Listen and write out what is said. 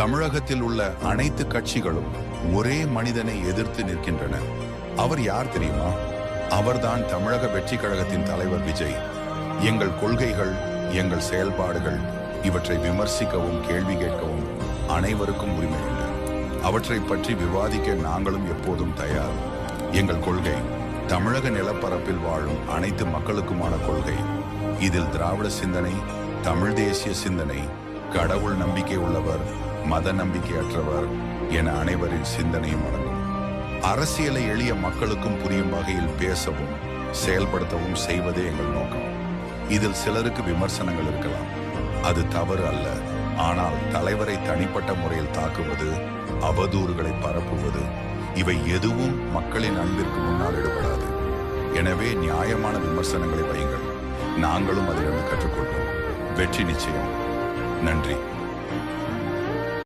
தமிழகத்தில் உள்ள அனைத்து கட்சிகளும் ஒரே மனிதனை எதிர்த்து நிற்கின்றன. அவர் யார் தெரியுமா? அவர்தான் தமிழக வெற்றி கழகத்தின் தலைவர் விஜய். எங்கள் கொள்கைகள் எங்கள் செயல்பாடுகள் இவற்றை விமர்சிக்கவும் கேள்வி கேட்கவும் அனைவருக்கும் உரிமை உண்டு. அவற்றை பற்றி விவாதிக்க நாங்களும் எப்போதும் தயார். எங்கள் கொள்கை தமிழக நிலப்பரப்பில் வாழும் அனைத்து மக்களுக்குமான கொள்கை. இதில் திராவிட சிந்தனை தமிழ் தேசிய சிந்தனை கடவுள் நம்பிக்கை உள்ளவர் மத நம்பிக்கையற்றவர் என அனைவரின் சிந்தனையும் அடங்கும் அரசியலை எளிய மக்களுக்கும் புரியும் வகையில் பேசவும் செயல்படுத்தவும் செய்வதே எங்கள் நோக்கம். இதில் சிலருக்கு விமர்சனங்கள் இருக்கலாம். அது தவறு அல்ல. ஆனால் தலைவரை தனிப்பட்ட முறையில் தாக்குவது அவதூறுகளை பரப்புவது இவை எதுவும் மக்களின் அன்பிற்கு முன்னால் ஈடுபடாது எனவே நியாயமான விமர்சனங்களை வையுங்கள். நாங்களும் அதிலிருந்து கற்றுக்கொள்வோம். வெற்றி நிச்சயம். நன்றி.